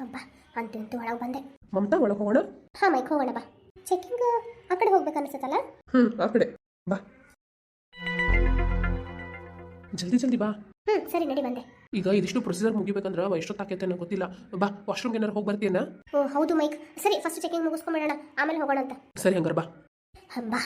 ಹಬ್ಬ. ಅಂತೂ ಒಳಗೆ ಬಂದೆ. ಮಮತಾ ಒಳಗೆ ಹೋಗೋಣ? ಹಾ ಮೈಕ್ ಹೋಗೋಣ ಬಾ. ಚೆಕಿಂಗ್ ಆ ಕಡೆ ಹೋಗ್ಬೇಕು ಅನ್ಸುತ್ತಲ್ಲ? ಹ್ಞೂ ಆ ಕಡೆ. ಬಾ. ಜಲ್ದಿ ಜಲ್ದಿ ಬಾ. ಹ್ಮ್ ಸರಿ ನಡಿ ಬಂದೆ. ಈಗ ಇದಿಷ್ಟು ಪ್ರೊಸೀಜರ್ ಮುಗಿಬೇಕಂದ್ರೆ ಎಷ್ಟೊತ್ತಾಕೈತೆ ಅನ್ನೋ ಗೊತ್ತಿಲ್ಲ. ಬಾ ವಾಶ್ರೂಮ್ಗೆ ಏನಾರು ಹೋಗಿ ಬರ್ತೀಯನ? ಓ ಹೌದು ಮೈಕ್. ಸರಿ ಫಸ್ಟ್ ಚೆಕಿಂಗ್ ಮುಗಿಸ್ಕೊಂಬಿಡೋಣ ಆಮೇಲೆ ಹೋಗೋಣ ಅಂತ. ಸರಿ ಹಂಗಾರೆ ಬಾ. ಬಾ.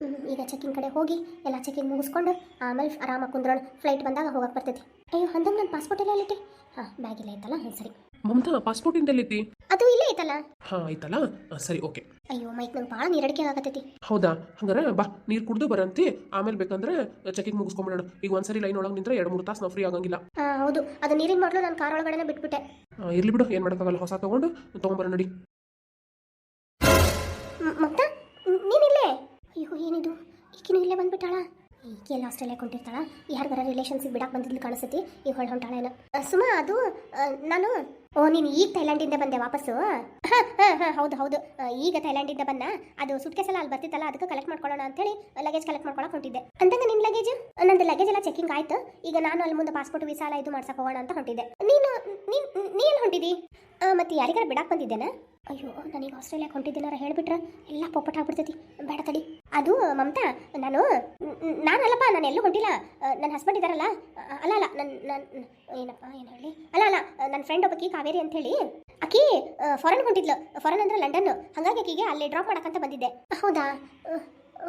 ಹ್ಮ್, ಈಗ ಚೆಕಿಂಗ್ ಕಡೆ ಹೋಗಿ ಎಲ್ಲ ಚೆಕಿಂಗ್ ಮುಗಿಸ್ಕೊಂಡು ಆಮೇಲೆ ಆರಾಮಾಗಿ ಕುಂದ್ರೋಣ. ಫ್ಲೈಟ್ ಬಂದಾಗ ಹೋಗಕ್ಕೆ ಬರ್ತೈತಿ. ಅಯ್ಯೋ ಹಂದಂಗೆ ನನ್ನ ಪಾಸ್ಪೋರ್ಟ್ ಎಲ್ಲ ಎಲ್ಲಿಟ್ಟೆ? ಹಾಂ ಬ್ಯಾಗ್ ಇಲ್ಲ ಐತಲ್ಲ ಹ್ಞೂ ಸರಿ. ಮಮತಾ ಪಾಸ್ಪೋರ್ಟ್ ಇಂದೆಲ್ಲೈತಿ ಅದು ಇಲ್ಲೇ ಐತಲ್ಲ? ಹಾ ಐತಲ್ಲ? ಆ, ಸರಿ ಓಕೆ. ಅಯ್ಯೋ ಮೈಕ್ ನಂಗೆ ಭಾಳ ನೀರಡಿಕೆ ಆಗತ್ತೈತಿ ಹೌದಾ? ಹಂಗಾರೆ ಬಾ ನೀರು ಕುಡ್ದು ಬರಂತಿ. ಆಮೇಲೆ ಬೇಕಂದ್ರೆ ಚೆಕಿಂಗ್ ಮುಗಿಸ್ಕೊಂಬಿಡೋಣ. ಈಗ ಒಂದ್ಸರಿ ಲೈನ್ ಒಳಗೆ ನಿಂದ್ರೆ ಎರಡು ಮೂರು ತಾಸು ನಾವು ಫ್ರೀ ಆಗಂಗಿಲ್ಲ. ಹೌದು. ಅದು ನೀರಿನ ಮಾಡಲು ನಾನು ಕಾರ್ ಒಳಗಡೆ ಬಿಟ್ಬಿಟ್ಟೆ. ಆ, ಇರ್ಲಿ ಬಿಡು ಏನು ಮಾಡೋಕ್ಕಾಗಲ್ಲ. ಹೊಸ ತಗೊಂಡು ತೊಗೊಂಬರ ನಡಿ. ಮ್- ಮತ್ತ ನೀನಿಲ್ಲೇ ಅಯ್ಯೋ ಏನಿದು? ಈಕಿನೂ ಇಲ್ಲೇ ಬಂದ್ಬಿಟ್ಟಾಳ? ಈಕೆ ಎಲ್ಲ ಆಸ್ಟ್ರೇಲಿಯಾ ಕೊಂಡಿರ್ತಾಳ ಯಾರಿಗಾರ ರಿಲೇಷನ್ಸಿಗೆ ಬಿಡಕ್ಕೆ ಬಂದಿದ್ಲು ಕಾಣಿಸ್ತೈತಿ. ಈ ಹೊಳೆ ಹೊಂಟಾಳೇನ ಅ, ಸುಮಾ ಅದು ಅ, ನಾನು ಓ, ನೀನು ಈಗ ಥೈಲ್ಯಾಂಡಿಂದ ಬಂದೆ ವಾಪಸ್ಸು? ಹಾಂ ಹಾಂ ಹಾಂ, ಹೌದು ಹೌದು. ಈಗ ಥೈಲ್ಯಾಂಡಿಂದ ಬಂದ. ಅದು ಸುಟ್ಕೇಸ್ ಎಲ್ಲ ಅಲ್ಲಿ ಬರ್ತಿತ್ತಲ್ಲ, ಅದಕ್ಕೆ ಕಲೆಕ್ಟ್ ಮಾಡ್ಕೊಳ್ಳೋಣ ಅಂತೇಳಿ ಲಗೇಜ್ ಕಲೆಕ್ಟ್ ಮಾಡ್ಕೊಳಕ್ ಹೊಂಟಿದ್ದೆ. ಅಂದಂಗ ನಿನ್ನ ಲಗೇಜ್ ನಂದು ಲಗೇಜ್ ಎಲ್ಲ ಚೆಕಿಂಗ್ ಆಯ್ತು. ಈಗ ನಾನು ಅಲ್ಲಿ ಮುಂದೆ ಪಾಸ್ಪೋರ್ಟ್ ವೀಸಾ ಎಲ್ಲ ಇದು ಮಾಡ್ಸಕ್ಕೆ ಹೋಗೋಣ ಅಂತ ಹೊಂಟಿದ್ದೆ. ನೀನು, ನೀನ್ ನೀನು ಹೊಂಟಿದಿ? ಮತ್ತೆ ಯಾರಿಗಾರ ಬಿಡಕ್ಕೆ ಬಂದಿದ್ದೇನಾ? ಅಯ್ಯೋ, ನನಗೆ ಆಸ್ಟ್ರೇಲಿಯಾ ಹೊಂಟಿದ್ದೀನಾರ ಹೇಳಿಬಿಟ್ರೆ? ಎಲ್ಲ ಪೊಪ್ಪಟ್ ಆಗ್ಬಿಡ್ತೈತಿ. ಬೇಡ ತಡಿ. ಅದು, ಮಮತಾ, ನಾನು ನಾನಲ್ಲಪ್ಪ, ನಾನು ಎಲ್ಲೂ ಹೊಂಟಿಲ್ಲ. ನನ್ನ ಹಸ್ಬೆಂಡ್ ಇದ್ದಾರಲ್ಲ ಅಲ್ಲ ಅಲ್ಲ ನನ್ನ ನನ್ನ ಏನಪ್ಪ, ಏನು ಹೇಳಿ? ಅಲ್ಲ ಅಲ್ಲ ನನ್ನ ಫ್ರೆಂಡ್ ಒಬ್ಬಕಿ ಕಾವೇರಿ ಅಂತ ಹೇಳಿ. ಆಕಿ ಫಾರಿನ್ ಹೊಂಟಿದ್ಲು. ಫಾರಿನ್ ಅಂದ್ರೆ ಲಂಡನ್ ಹಾಗಾಗಿ ಆಕಿಗೆ ಅಲ್ಲಿ ಡ್ರಾಪ್ ಮಾಡಕ್ಕಂತ ಬಂದಿದ್ದೆ. ಹೌದಾ?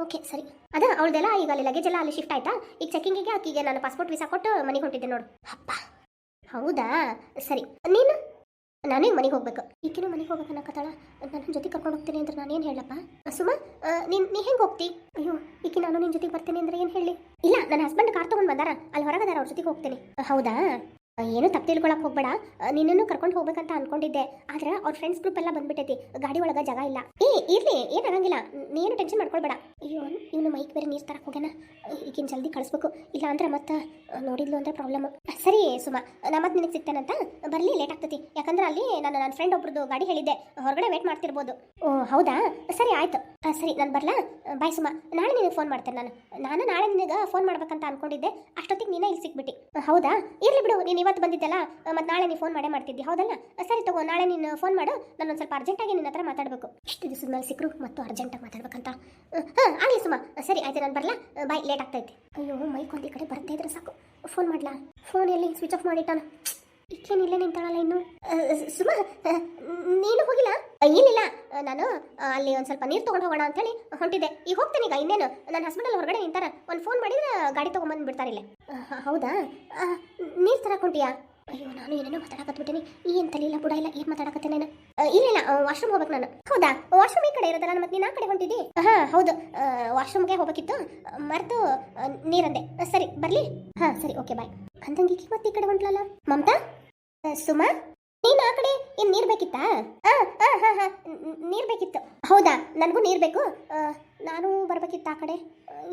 ಓಕೆ ಸರಿ. ಅದ, ಅವಳದೆಲ್ಲ ಈಗ ಅಲ್ಲಿ ಲಗೇಜ್ ಎಲ್ಲ ಅಲ್ಲಿ ಶಿಫ್ಟ್ ಆಯ್ತಾ? ಈಗ ಚೆಕಿಂಗಿಗೆ ಆಕಿಗೆ ನಾನು ಪಾಸ್ಪೋರ್ಟ್ ವೀಸಾ ಕೊಟ್ಟು ಮನೆಗೆ ಹೊಂಟಿದ್ದೆ ನೋಡು. ಅಪ್ಪ ಹೌದಾ? ಸರಿ. ನೀನು? ನಾನೇ ಮನೆಗೆ ಹೋಗ್ಬೇಕು. ಈಕಿನೂ ಮನೆಗೆ ಹೋಗ್ಬೇಕು ಅನ್ನಕತ್ತಾಳ ನನ್ನ ಜೊತೆ ಕರ್ಕೊಂಡು ಹೋಗ್ತೀನಿ ಅಂದ್ರೆ ನಾನೇನು ಹೇಳಪ್ಪ ಸುಮ ನೀನ್, ನೀ ಹೆಂಗೆ ಹೋಗ್ತಿ? ಅಯ್ಯೋ, ಈಕಿ ನಾನು ನಿನ್ನ ಜೊತೆಗೆ ಬರ್ತೀನಿ ಅಂದ್ರೆ ಏನು ಹೇಳಿ? ಇಲ್ಲ, ನನ್ನ ಹಸ್ಬೆಂಡ್ ಕಾರ್ ತೊಗೊಂಡು ಬಂದಾರ. ಅಲ್ಲಿ ಹೊರಗದಾರ ಅವ್ರ ಜೊತೆಗೆ ಹೋಗ್ತೀನಿ. ಹೌದಾ? ಏನು ತಪ್ಪು ತಿಳ್ಕೊಳಕ್ ಹೋಗ್ಬೇಡ. ನಿನ್ನನ್ನು ಕರ್ಕೊಂಡು ಹೋಗ್ಬೇಕಂತ ಅನ್ಕೊಂಡಿದ್ದೆ. ಆದ್ರೆ ಅವ್ರ ಫ್ರೆಂಡ್ಸ್ ಗ್ರೂಪ್ ಎಲ್ಲ ಬಂದ್ಬಿಟ್ಟೈತಿ. ಗಾಡಿ ಒಳಗ ಜಾಗ ಇಲ್ಲ. ಏ, ಇರ್ಲಿ ಏನಾಗಂಗಿಲ್ಲ ನೀನು ಟೆನ್ಷನ್ ಮಾಡ್ಕೊಳ್ಬೇಡ. ಅಯ್ಯೋ, ಇವನು ಮೈಕ್ ಬೇರೆ ನೀರು ತರಕ್ ಹೋಗ್ಯಾನ. ಈಗಿನ ಜಲ್ದಿ ಕಳಿಸ್ಬೇಕು. ಇಲ್ಲ ಅಂದ್ರೆ ಮತ್ತೆ ನೋಡಿದ್ಲು ಅಂದ್ರೆ ಪ್ರಾಬ್ಲಮ್ ಸರಿ ಸುಮಾ ನಾ ಮತ್ತೆ ನಿನಗೆ ಸಿಗ್ತೇನಂತ? ಬರಲಿ ಲೇಟ್ ಆಗ್ತೈತಿ. ಯಾಕಂದ್ರೆ ಅಲ್ಲಿ ನಾನು ನನ್ನ ಫ್ರೆಂಡ್ ಒಬ್ರದ್ದು ಗಾಡಿ ಹೇಳಿದ್ದೆ. ಹೊರಗಡೆ ವೇಟ್ ಮಾಡ್ತಿರ್ಬೋದು. ಓ, ಹೌದಾ? ಸರಿ, ಆಯ್ತು. ಸರಿ, ನಾನು ಬರಲಾ? ಬಾಯ್ ಸುಮಾ. ನಾಳೆ ನಿನಗೆ ಫೋನ್ ಮಾಡ್ತೇನೆ ನಾನು. ನಾನು ನಾಳೆ ನಿನಗೆ ಫೋನ್ ಮಾಡ್ಬೇಕಂತ ಅನ್ಕೊಂಡಿದ್ದೆ. ಅಷ್ಟೊತ್ತಿಗೆ ನೀನೇ ಇಲ್ಲಿ ಸಿಕ್ಬಿಟ್ಟು. ಹೌದಾ? ಇರ್ಲಿ ಬಿಡು, ನೀನು ಇವತ್ತು ಬಂದಿದ್ದಲ್ಲ ಮತ್ತೆ ನಾಳೆ ನೀನು ಫೋನ್ ಮಾಡೇ ಮಾಡ್ತಿದ್ದಿ. ಹೌದಲ್ಲ? ಸರಿ ತಗೋ, ನಾಳೆ ನೀನು ಫೋನ್ ಮಾಡು. ನಾನು ಒಂದು ಸ್ವಲ್ಪ ಅರ್ಜೆಂಟಾಗಿ ನಿನ್ನ ಹತ್ರ ಮಾತಾಡಬೇಕು. ಇಷ್ಟು ದಿವಸದ ಮೇಲೆ ಸಿಕ್ಕರು ಮತ್ತು ಅರ್ಜೆಂಟಾಗಿ ಮಾತಾಡ್ಬೇಕಂತ. ಹಾಂ, ಆಗಲಿ ಸುಮ್ಮ ಸರಿ, ಆಯ್ತು, ನಾನು ಬರಲಾ? ಬಾಯ್ ಲೇಟ್ ಆಗ್ತೈತಿ. ಅಯ್ಯೋ, ಮೈಕ್ ಒಂದು ಕಡೆ ಬರ್ತಾ ಇದ್ರೆ ಸಾಕು. ಫೋನ್ ಮಾಡಲಾ? ಫೋನ್ ಎಲ್ಲಿ? Switch off ಮಾಡಿಟ್ಟಾನ? ಈಕೇನಿಲ್ಲ ನಿಂತಾಳಲ್ಲ ಇನ್ನು. ಸುಮ ನೀನು ಹೋಗಿಲ್ಲ? ಏನಿಲ್ಲ ನಾನು ಅಲ್ಲಿ ಒಂದು ಸ್ವಲ್ಪ ನೀರು ತೊಗೊಂಡು ಹೋಗೋಣ ಅಂತೇಳಿ ಹೊಂಟಿದ್ದೆ. ಈಗ ಹೋಗ್ತೇನೆ ಈಗ ಇನ್ನೇನು. ನನ್ನ ಹಸ್ಬೆಂಡ್ ಹೊರಗಡೆ ನಿಂತಾರ. ಒಂದು ಫೋನ್ ಮಾಡಿದ್ರೆ ಗಾಡಿ ತೊಗೊಂಬಂದು ಬಿಡ್ತಾರೆ ಇಲ್ಲೇ. ಹೌದಾ? ನೀರು ತರಕ್ಕೆ ಹೊಂಟಿಯಾ? ಅಯ್ಯೋ, ನಾನು ಏನೇನೋ ಮಾತಾಡಕತ್ಬಿಟ್ಟಿನಿ ಏನು ತಲೆಯಿಲ್ಲ ಬುಡ ಇಲ್ಲ, ಏನು ಮಾತಾಡಕತ್ತೆ ನಾನು? ಇಲ್ಲ ಇಲ್ಲ ವಾಶ್ರೂಮ್ ಹೋಗ್ಬೇಕು ನಾನು. ಹೌದಾ? ವಾಶ್ರೂಮ್ ಈ ಕಡೆ ಇರೋದಲ್ಲ ನಾನು ಮತ್ತೆ ನೀನು ಆ ಕಡೆ ಹೊಂಟಿದ್ದಿ? ಹಾಂ, ಹೌದು. ವಾಶ್ರೂಮ್ಗೆ ಹೋಗ್ಬೇಕಿತ್ತು. ಮರೆತು ನೀರಂದೆ. ಸರಿ, ಬರಲಿ? ಹಾಂ, ಸರಿ, ಓಕೆ, ಬಾಯ್. ಅಂದಂಗೆ ಮತ್ತೆ ಈ ಕಡೆ ಹೊಂಟ್ಲಲ್ಲ? ಮಮತಾ? ಸುಮಾ? ನೀನು ಆ ಕಡೆ ಏನು ನೀರು ಬೇಕಿತ್ತಾ? ಹಾಂ ಹಾಂ ಹಾಂ ಹಾಂ ನೀರು ಬೇಕಿತ್ತು. ಹೌದಾ? ನನಗೂ ನೀರು ಬೇಕು. ನಾನು ಬರ್ಬೇಕಿತ್ತು ಆ ಕಡೆ.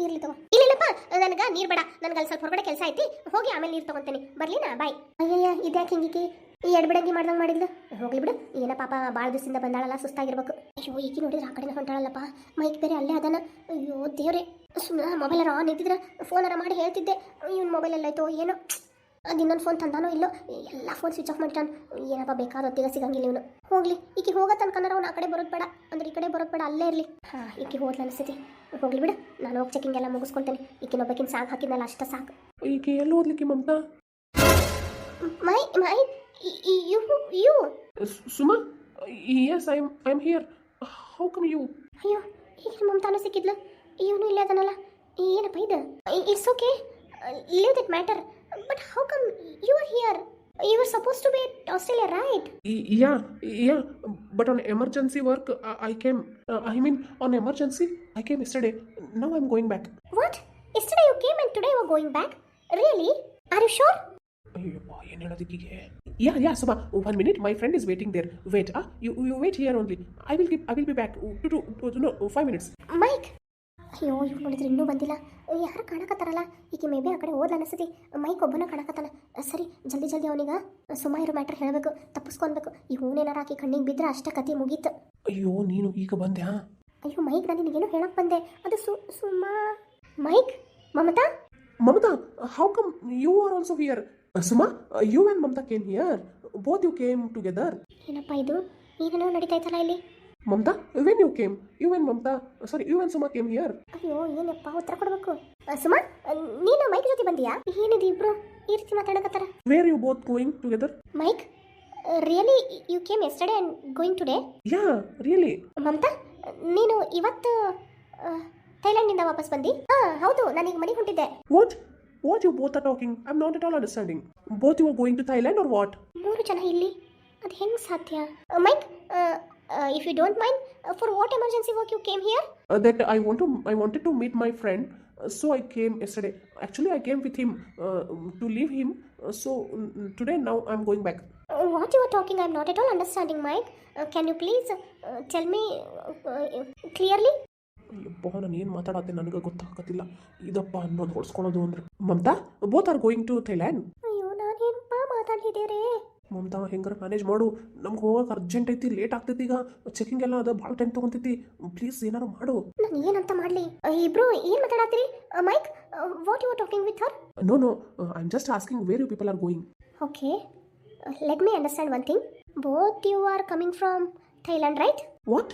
ಇರ್ಲಿ ತಗೋ. ಇಲ್ಲಿಲ್ಲಪ್ಪ ನನಗೆ ನೀರು ಬೇಡ. ನನಗೆ ಅಲ್ಲಿ ಸ್ವಲ್ಪ ಹೊರಗಡೆ ಕೆಲಸ ಐತಿ. ಹೋಗಿ ಆಮೇಲೆ ನೀರು ತಗೊಂತೀನಿ. ಬರ್ಲಿನಾ? ಬಾಯ್. ಅಯ್ಯಯ್ಯ, ಇದ್ಯಾಕೆ ಹಿಂಗಿಕಿ ಈ ಎಡ್ಬಿಡಂಗಿ ಮಾಡ್ದಂಗೆ ಮಾಡಿದ್ಲು. ಹೋಗ್ಲಿ ಬಿಡು. ಏನ ಪಾಪ ಭಾಳ ದಿವಸದಿಂದ ಬಂದಾಳಲ್ಲ, ಸುಸ್ತಾಗಿರ್ಬೇಕು. ಅಯ್ಯೋ, ಈಕಿ ನೋಡಿದ್ರೆ ಆ ಕಡೆ ಹೊಂಟಾಳಲ್ಲಪ್ಪ. ಮೈಕ್ ಬೇರೆ ಅಲ್ಲೇ ಅದಾನ. ಅಯ್ಯೋ, ದೇವ್ರೆ. ಸುಮ್ಮನೆ ಮೊಬೈಲ್ ಆನ್ ಇದ್ದಿದ್ರೆ ಫೋನಾರ ಮಾಡಿ ಹೇಳ್ತಿದ್ದೆ. ಇವ್ನ ಮೊಬೈಲ್ ಎಲ್ಲಾಯ್ತೋ ಏನೋ. ಅದು ಇನ್ನೊಂದು ಫೋನ್ ತಂದಾನೋ ಇಲ್ಲೋ? ಎಲ್ಲ ಫೋನ್ ಸ್ವಿಚ್ ಆಫ್ ಮಾಡಿಟ್ಟಾನ. ಏನಪ್ಪ ಬೇಕಾದ ಹೊತ್ತಿಗೆ ಸಿಗಂಗಿಲ್ಲ ಇವನು. ಹೋಗ್ಲಿ ಈಕೆ ಹೋಗ ತನಕನಾರ ಅವ್ನು ಆ ಕಡೆ ಬರೋದು ಬೇಡ. ಅಂದ್ರೆ ಈ ಕಡೆ ಬರೋದು ಬೇಡ ಅಲ್ಲೇ ಇರಲಿ. ಹಾಂ ಈಕೆ ಹೋದ್ಲು ಅನಿಸ್ತೈತಿ. ಹೋಗ್ಲಿ ಬಿಡು ನಾನು ಹೋಗಿ ಚೆಕಿಂಗ್ ಎಲ್ಲ ಮುಗಿಸ್ಕೊಳ್ತೇನೆ. ಈಕಿನೊಬ್ಬಕಿನ ಸಾಕು ಹಾಕಿದ್ನಲ್ಲ ಅಷ್ಟ ಸಾಕು. ಈಕೆ ಎಲ್ಲಿ ಓದ್ಲಿಕ್ಕೆ Mamata? My my you you. Suma Suma yes I I am here how come you ಅಯ್ಯೋ ಈಗ ಮಮತಾನು ಸಿಕ್ಕಿದ್ಲು. ಇವನು ಇಲ್ಲೇ ಅದನಲ್ಲ. ಏನಪ್ಪ ಇದು? It's okay leave that matter But how come you are here you are suppose to be at Australia right Yeah, yeah, but on emergency work, I, I came. Uh, I mean, on emergency, I came yesterday. Now I'm going back. What? Yesterday you came and today you are going back? Really? Are you sure? Ayyappa ಏನು ಹೇಳೋದಕ್ಕಿಗೆ yeah yeah Suma one minute my friend is waiting there wait uh you you wait here only I will give I will be back to two no five minutes mic ಅಯ್ಯೋ ಇವ್ ನೋಡಿದ್ರೆ ಇನ್ನೂ ಬಂದಿಲ್ಲ. ಯಾರು ಕಾಣಕತ್ತಾರಲ್ಲ? ಈಕೆ may be ಆ ಕಡೆ ಓದ್ಲ ಅನಿಸ್ತಿ mic ಒಬ್ಬನ ಕಾಣಕತ್ತಾನ. ಸರಿ ಜಲ್ದಿ ಜಲ್ದಿ ಅವನಿಗ ಸುಮ್ಮ ಇರೋ ಮ್ಯಾಟ್ರ್ ಹೇಳಬೇಕು ತಪ್ಪಿಸ್ಕೊನ್ಬೇಕು. ಇವನೇನಾರ ಆಕಿ ಕಣ್ಣಿಗೆ ಬಿದ್ರೆ ಅಷ್ಟೇ ಕತಿ ಮುಗೀತು. ಅಯ್ಯೋ ನೀನು ಈಗ ಬಂದೆ ಅಯ್ಯೋ ಮೈಕ್ ನಾನು ನಿನಗೇನು ಹೇಳಕ್ ಬಂದೆ. ಅದು ಸು Suma. Mike? Mamata? Mamata how come you are also here Suma you and Mamata came here both you came together ಏನಪ್ಪ ಇದು? ಏನೇನೋ ನಡೀತಾ ಇತ್ತಲ್ಲ ಇಲ್ಲಿ? Mamata when you came you when Mamata? Sorry you when Suma came here ಅಯ್ಯೋ ಏನಪ್ಪ ಉತ್ತರ ಕೊಡಬೇಕು? ಸುಮಾ ನೀನು ಮೈಕ್ ಜೊತೆ ಬಂದಿಯಾ? ಏನಿದೆ ಇಬ್ರು? ಈ ರೀತಿ ಮಾತಾಡಕತ್ತಾರ? Where you both going together Mike really you came yesterday and going today yeah really Mamata ನೀನು ಇವತ್ತು ಥೈಲ್ಯಾಂಡ್ನಿಂದ ವಾಪಸ್ ಬಂದಿ? ಹಾ ಹೌದು ನಾನು ಈಗ ಮನೆಗೆ ಹೊಂಟಿದ್ದೆ. What what you both talking I am not at all understanding both you are going to Thailand are what ಮೂರು ಜನ ಇಲ್ಲಿ. ಅದು ಹೆಂಗೆ ಸಾಧ್ಯ? Mike if you don't mind for what emergency work you came here Uh, that I want to, I wanted to meet my friend, uh, so I came yesterday. Actually, I came with him uh, to leave him. Uh, so mm, today, now I'm going back. You are talking I am not at all understanding Mike can you please tell me clearly ಯಪ್ಪ ನಾನು ಏನು ಮಾತಾಡತ್ತೆ ನನಗೆ ಗೊತ್ತಾಗತ್ತಿಲ್ಲ. ಇದಪ್ಪ ಅನ್ನೋದು ಹೊಡ್ಸ್ಕೊಳೋದು ಅಂದ್ರೆ. Mamata both are going to Thailand ಅಯ್ಯೋ ನಾನೇನಪ್ಪ ಮಾತಾಡಿದ್ದೀರಿ ಮಮತಾ ಹೆಂಗಾರ ಮ್ಯಾನೇಜ್ ಮಾಡು. ನಮ್ಗೆ ಹೋಗಕ್ಕೆ ಅರ್ಜೆಂಟ್ ಐತಿ ಲೇಟ್ ಆಗ್ತೈತಿ ಈಗ. ಚೆಕಿಂಗ್ ಎಲ್ಲ ಅದ ಭಾಳ ಟೈಮ್ ತೊಗೊಂತೈತಿ. ಪ್ಲೀಸ್ ಏನಾರು ಮಾಡು. ನಾನು ಏನಂತ ಮಾಡಲಿ? ಇಬ್ರು ಏನು ಮಾತಾಡತ್ತೀರಿ Mike what you are talking with her no no I am just asking where you people are going okay let me understand one thing both you are coming from Thailand right? What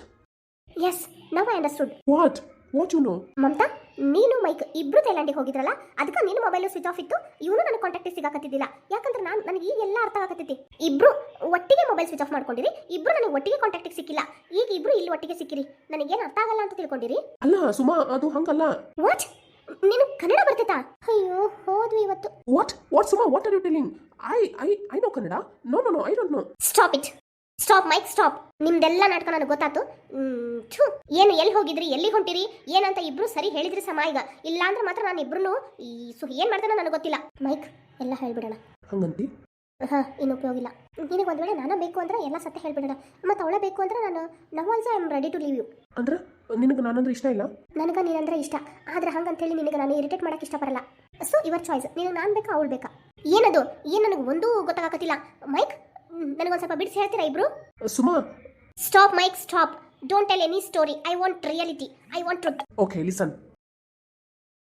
yes now I understood what what you know Mamata ನೀನು Mike ಇಬ್ರು ಥೈಲ್ಯಾಂಡಿಗೆ ಹೋಗಿದ್ರಲ್ಲ? ಅದಕ್ಕೆ ನಿನ್ನ mobile switch off ಇತ್ತು ಇವನು ನನಗೆ contact ಸಿಗಾಕತ್ತಿದ್ದಿಲ್ಲ. ಯಾಕಂದ್ರೆ ನಾನು ನನಗೆ ಈಗ ಎಲ್ಲ ಅರ್ಥ ಆಗತ್ತೈತಿ ಇಬ್ರು ಒಟ್ಟಿಗೆ ಮೊಬೈಲ್ ಸ್ವಿಚ್ ಆಫ್ ಮಾಡ್ಕೊಂಡಿರಿ. ಇಬ್ರು ನನಗೆ ಒಟ್ಟಿಗೆ ಕಾಂಟ್ಯಾಕ್ಟಿಗೆ ಸಿಕ್ಕಿಲ್ಲ. ಈಗ ಇಬ್ರು ಇಲ್ಲಿ ಒಟ್ಟಿಗೆ ಸಿಕ್ಕಿರಿ. ನನಗೇನು ಅರ್ಥ ಆಗಲ್ಲ ಅಂತ ತಿಳ್ಕೊಂಡಿರಿ? ಅಲ್ಲ ಸುಮಾ ಅದು ಹಂಗಲ್ಲ. ವಾಚ್ ನೀನು ಕನ್ನಡ ಬರ್ತೈತಾ ಅಯ್ಯೋ ಹೋದ್ವಿ ಇವತ್ತು. What what Suma what are you telling I I I no Kannada. No no no I don't know stop it stop Mike stop ನಿಮ್ದೆಲ್ಲ ನಾಟಕ ನನಗೆ ಗೊತ್ತಾತು ಛೂ ಏನು ಎಲ್ಲಿ ಹೋಗಿದ್ರಿ? ಎಲ್ಲಿ ಹೊಂಟಿರಿ? ಏನಂತ ಇಬ್ರು ಸರಿ ಹೇಳಿದ್ರಿ ಸಮ ಈಗ. ಇಲ್ಲ ಅಂದ್ರೆ ಮಾತ್ರ ನಾನು ಇಬ್ರು ಈ ಸು ಏನು ಮಾಡ್ತಾನೋ ನನಗೆ ಗೊತ್ತಿಲ್ಲ. ಮೈಕ್ ಎಲ್ಲ ಹೇಳ್ಬಿಡೋಣ. ಹಂಗಂತಿ? ಹಾಂ ಇನ್ನು ಉಪಯೋಗ ಇಲ್ಲ. ನಿನಗೆ ಒಂದು ವೇಳೆ ನಾನು ಬೇಕು ಅಂದ್ರೆ ಎಲ್ಲ ಸತ್ಯ ಹೇಳ್ಬಿಡೋಣ. ಮತ್ತು ಅವಳೇ ಬೇಕು ಅಂದ್ರೆ ನಾನು now also I am ready to leave you. ಅಂದ್ರೆ ನಿನಗೆ ನಾನಂದ್ರೆ ಇಷ್ಟ ಇಲ್ಲ? ನನಗೆ ನೀನಂದ್ರೆ ಇಷ್ಟ. ಆದ್ರೆ ಹಂಗಂತೇಳಿ ನಿನಗೆ ನಾನು ಇರಿಟೇಟ್ ಮಾಡಕ್ಕೆ ಇಷ್ಟಪಡಲ್ಲ ಸೊ ಯುವರ್ ಚಾಯ್ಸ್ ನೀನು ನಾನು ಬೇಕಾ ಅವಳು ಬೇಕಾ? ಏನದು? ಏನು ನನಗೆ ಒಂದೂ ಗೊತ್ತಾಗತ್ತಿಲ್ಲ ಮೈಕ್ ನನಗೊಂದು ಸ್ವಲ್ಪ ಬಿಡಿಸಿ ಹೇಳ್ತೀರಾ ಇಬ್ರು Suma Stop, Mike, stop. Don't tell any story. I want reality. I want truth. Okay, listen.